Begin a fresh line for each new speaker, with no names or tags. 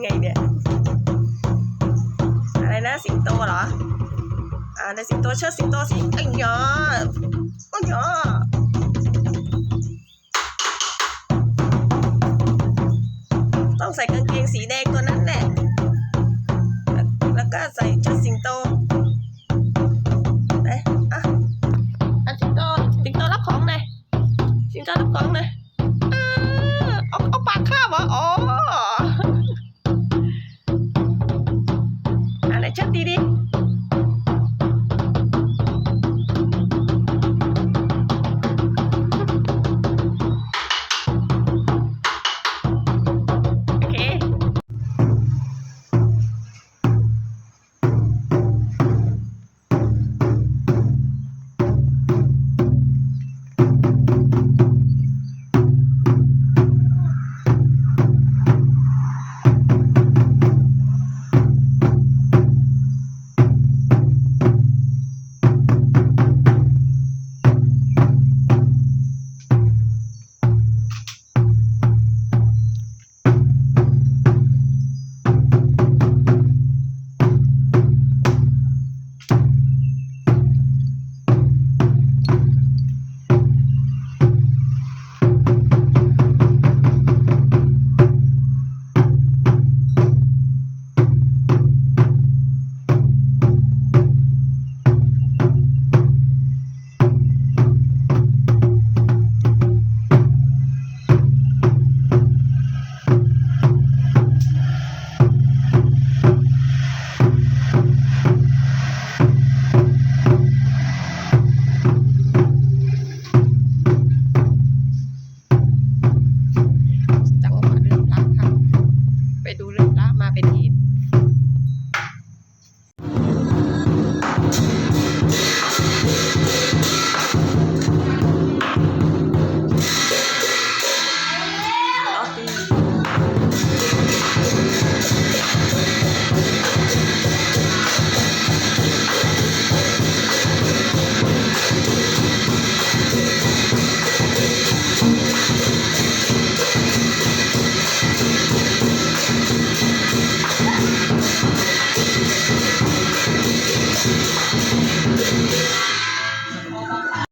ไงเนี่ย อะไรนะสิงโตเหรอ อ่าในสิงโตเชิดสิงโตสิไอ้ยาไอ้ยาต้องใส่กางเกงสีแดงตัวนั้นแหละ แล้วก็ใส่ชุดสิงโตไหนอะอะสิงโตสิงโตรับของหน่อยสิงโตรับของหน่อย Chao, Titi.